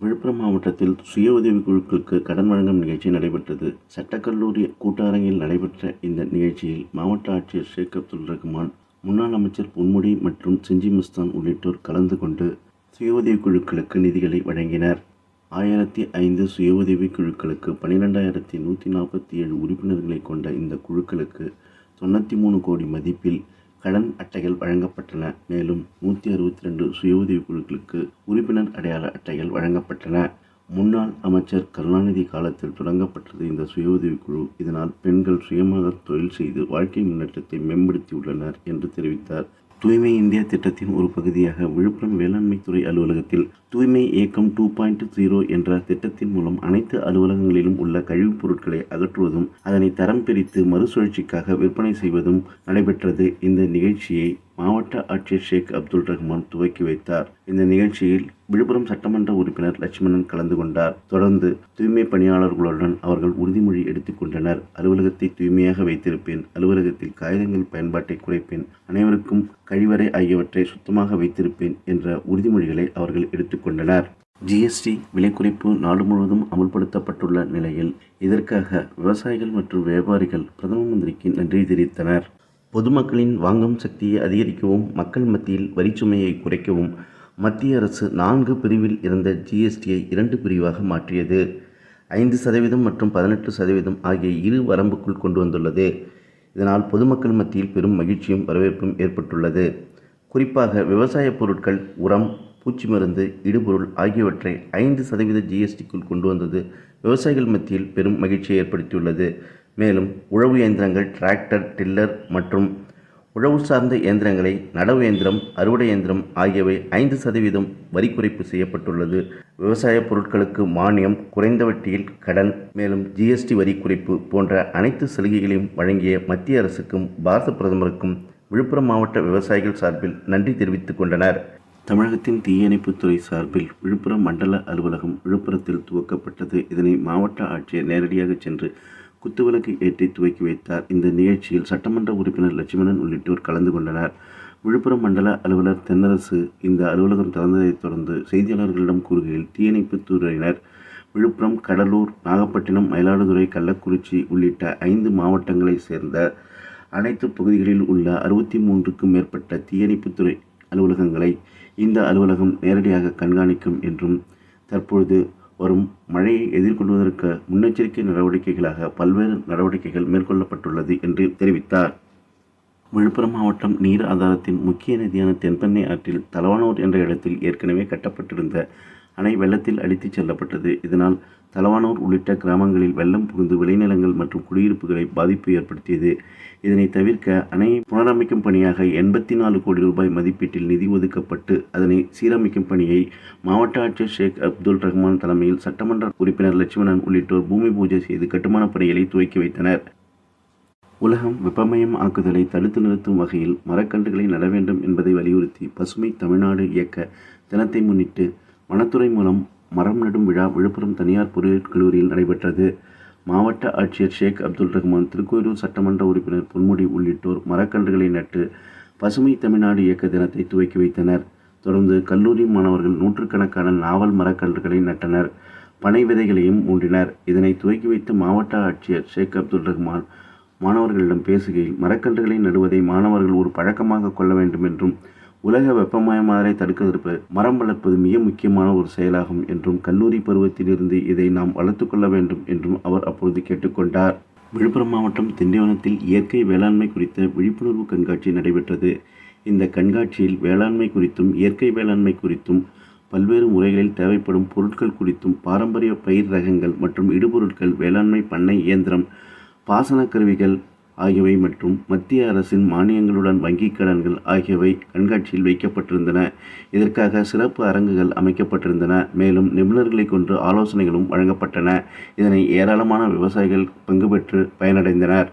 விழுப்புரம் மாவட்டத்தில் சுய உதவி குழுக்களுக்கு கடன் வழங்கும் நிகழ்ச்சி நடைபெற்றது. சட்டக்கல்லூரி கூட்டரங்கில் நடைபெற்ற இந்த நிகழ்ச்சியில் மாவட்ட ஆட்சியர் ஷேக் அப்துல் ரஹ்மான் முன்னாள் அமைச்சர் பொன்முடி மற்றும் செஞ்சி மஸ்தான் உள்ளிட்டோர் கலந்து கொண்டு சுய உதவிக் குழுக்களுக்கு நிதிகளை வழங்கினர். ஆயிரத்தி ஐந்து சுய உதவிக் குழுக்களுக்கு பன்னிரெண்டாயிரத்தி நூற்றி நாற்பத்தி ஏழு உறுப்பினர்களை கொண்ட இந்த குழுக்களுக்கு தொண்ணூற்றி மூணு கோடி மதிப்பில் கடன் அட்டைகள் வழங்கப்பட்டன. மேலும் நூற்றி அறுபத்தி ரெண்டு சுய உதவி குழுக்களுக்கு உறுப்பினர் அடையாள அட்டைகள் வழங்கப்பட்டன. முன்னாள் அமைச்சர் கருணாநிதி காலத்தில் தொடங்கப்பட்டது இந்த சுய உதவிக்குழு இதனால் பெண்கள் சுயமாக தொழில் செய்து வாழ்க்கை முன்னேற்றத்தை மேம்படுத்தியுள்ளனர் என்று தெரிவித்தார். தூய்மை இந்தியா திட்டத்தின் ஒரு பகுதியாக விழுப்புரம் வேளாண்மைத்துறை அலுவலகத்தில் தூய்மை இயக்கம் டூ பாயிண்ட் ஜீரோ என்ற திட்டத்தின் மூலம் அனைத்து அலுவலகங்களிலும் உள்ள கழிவுப் பொருட்களை அகற்றுவதும் அதனை தரம் பிரித்து மறுசுழற்சிக்காக விற்பனை செய்வதும் நடைபெற்றது. இந்த நிகழ்ச்சியை மாவட்ட ஆட்சியர் ஷேக் அப்துல் ரஹ்மான் துவக்கி வைத்தார். இந்த நிகழ்ச்சியில் விழுப்புரம் சட்டமன்ற உறுப்பினர் லட்சுமணன் கலந்து கொண்டார். தொடர்ந்து தூய்மை பணியாளர்களுடன் அவர்கள் உறுதிமொழி எடுத்துக்கொண்டனர் அலுவலகத்தை தூய்மையாக வைத்திருப்பேன். அலுவலகத்தில் காகிதங்கள் பயன்பாட்டை குறைப்பேன். அனைவருக்கும் கழிவறை ஆகியவற்றை சுத்தமாக வைத்திருப்பேன் என்ற உறுதிமொழிகளை அவர்கள் எடுத்துக்கொண்டனர் ஜிஎஸ்டி விலை குறைப்பு நாடு முழுவதும் அமல்படுத்தப்பட்டுள்ள நிலையில் இதற்காக விவசாயிகள் மற்றும் வியாபாரிகள் பிரதம மந்திரிக்கு நன்றி தெரிவித்தனர். பொதுமக்களின் வாங்கும் சக்தியை அதிகரிக்கவும் மக்கள் மத்தியில் வரிச்சுமையை குறைக்கவும் மத்திய அரசு நான்கு பிரிவில் இருந்த ஜிஎஸ்டியை இரண்டு பிரிவாக மாற்றியது. ஐந்து சதவீதம் மற்றும் பதினெட்டு சதவீதம் ஆகிய இரு வரம்புக்குள் கொண்டு வந்துள்ளது. இதனால் பொதுமக்கள் மத்தியில் பெரும் மகிழ்ச்சியும் வரவேற்பும் ஏற்பட்டுள்ளது. குறிப்பாக விவசாய பொருட்கள் உரம் பூச்சி மருந்து இடுபொருள் ஆகியவற்றை ஐந்து சதவீத ஜிஎஸ்டிக்குள் கொண்டு வந்தது விவசாயிகள் மத்தியில் பெரும் மகிழ்ச்சியை ஏற்படுத்தியுள்ளது. மேலும் உழவு இயந்திரங்கள் டிராக்டர் டில்லர் மற்றும் உழவு சார்ந்த இயந்திரங்களை நடவு இயந்திரம் அறுவடை இயந்திரம் ஆகியவை ஐந்து சதவீதம் வரி குறைப்பு செய்யப்பட்டுள்ளது. விவசாய பொருட்களுக்கு மானியம் குறைந்த வட்டியில் கடன் மேலும் ஜிஎஸ்டி வரி குறைப்பு போன்ற அனைத்து சலுகைகளையும் வழங்கிய மத்திய அரசுக்கும் பாரத பிரதமருக்கும் விழுப்புரம் மாவட்ட விவசாயிகள் சார்பில் நன்றி தெரிவித்துக் கொண்டனர். தமிழகத்தின் தீயணைப்புத்துறை சார்பில் விழுப்புரம் மண்டல அலுவலகம் விழுப்புரத்தில் துவக்கப்பட்டது. இதனை மாவட்ட ஆட்சியர் நேரடியாக சென்று குத்துவிளக்கு ஏற்றி துவக்கி வைத்தார். இந்த நிகழ்ச்சியில் சட்டமன்ற உறுப்பினர் லட்சுமணன் உள்ளிட்டோர் கலந்து கொண்டனர். விழுப்புரம் மண்டல அலுவலர் தென்னரசு இந்த அலுவலகம் திறந்ததைத் தொடர்ந்து செய்தியாளர்களிடம் கூறுகையில் தீயணைப்புத் துறையினர் விழுப்புரம் கடலூர் நாகப்பட்டினம் மயிலாடுதுறை கள்ளக்குறிச்சி உள்ளிட்ட ஐந்து மாவட்டங்களைச் சேர்ந்த அனைத்து பகுதிகளில் உள்ள அறுபத்தி மூன்றுக்கும் மேற்பட்ட தீயணைப்புத்துறை அலுவலகங்களை இந்த அலுவலகம் நேரடியாக கண்காணிக்கும் என்றும் தற்பொழுது வரும் மழையை எதிர்கொள்வதற்கு முன்னெச்சரிக்கை நடவடிக்கைகளாக பல்வேறு நடவடிக்கைகள் மேற்கொள்ளப்பட்டுள்ளது என்று தெரிவித்தார். விழுப்புரம் மாவட்டம் நீர் ஆதாரத்தின் முக்கிய நதியான தென்பெண்ணை ஆற்றில் தலவானூர் என்ற இடத்தில் ஏற்கனவே கட்டப்பட்டிருந்த அணை வெள்ளத்தில் அழித்துச் செல்லப்பட்டது. இதனால் தலவானூர் உள்ளிட்ட கிராமங்களில் வெள்ளம் புகுந்து விளைநிலங்கள் மற்றும் குடியிருப்புகளை பாதிப்பு ஏற்படுத்தியது. இதனை தவிர்க்க அணையை புனரமைக்கும் பணியாக எண்பத்தி நாலு கோடி ரூபாய் மதிப்பீட்டில் நிதி ஒதுக்கப்பட்டு அதனை சீரமைக்கும் பணியை மாவட்ட ஆட்சியர் ஷேக் அப்துல் ரஹ்மான் தலைமையில் சட்டமன்ற உறுப்பினர் லட்சுமணன் உள்ளிட்டோர் பூமி பூஜை செய்து கட்டுமானப் பணிகளை துவக்கி வைத்தனர். உலகம் வெப்பமயம் ஆக்குதலை தடுத்து நிறுத்தும் வகையில் மரக்கன்றுகளை நட வேண்டும் என்பதை வலியுறுத்தி பசுமை தமிழ்நாடு இயக்க தினத்தை முன்னிட்டு வனத்துறை மூலம் மரம் நடும் விழா விழுப்புரம் தனியார் பொறியியல் கல்லூரியில் நடைபெற்றது. மாவட்ட ஆட்சியர் ஷேக் அப்துல் ரஹ்மான் திருக்கோயிலூர் சட்டமன்ற உறுப்பினர் பொன்முடி உள்ளிட்டோர் மரக்கன்றுகளை நட்டு பசுமை தமிழ்நாடு இயக்க தினத்தை துவக்கி வைத்தனர். தொடர்ந்து கல்லூரி மாணவர்கள் நூற்றுக்கணக்கான நாவல் மரக்கன்றுகளை நட்டனர். பனை விதைகளையும் ஊன்றினர் இதனை துவக்கி வைத்து மாவட்ட ஆட்சியர் ஷேக் அப்துல் ரஹ்மான் மாணவர்களிடம் பேசுகையில் மரக்கன்றுகளை நடுவதை மாணவர்கள் ஒரு பழக்கமாக கொள்ள வேண்டும் என்றும் உலக வெப்பமயமாதலை தடுப்பதற்கு மரம் வளர்ப்பது மிக முக்கியமான ஒரு செயலாகும் என்றும் கல்லூரி பருவத்திலிருந்து இதை நாம் வளர்த்து கொள்ள வேண்டும் என்றும் அவர் அப்பொழுது கேட்டுக்கொண்டார். விழுப்புரம் மாவட்டம் திண்டிவனத்தில் இயற்கை வேளாண்மை குறித்த விழிப்புணர்வு கண்காட்சி நடைபெற்றது. இந்த கண்காட்சியில் வேளாண்மை குறித்தும் இயற்கை வேளாண்மை குறித்தும் பல்வேறு முறைகளில் தேவைப்படும் பொருட்கள் குறித்தும் பாரம்பரிய பயிர் ரகங்கள் மற்றும் இடுபொருட்கள் வேளாண்மை பண்ணை இயந்திரம் பாசன கருவிகள் ஆகியவை மற்றும் மத்திய அரசின் மானியங்களுடன் வங்கிக் கடன்கள் ஆகியவை கண்காட்சியில் வைக்கப்பட்டிருந்தன. இதற்காக சிறப்பு அரங்குகள் அமைக்கப்பட்டிருந்தன. மேலும் நிபுணர்களை கொண்டு ஆலோசனைகளும் வழங்கப்பட்டன. இதனை ஏராளமான விவசாயிகள் பங்கு பெற்று பயனடைந்தனர்.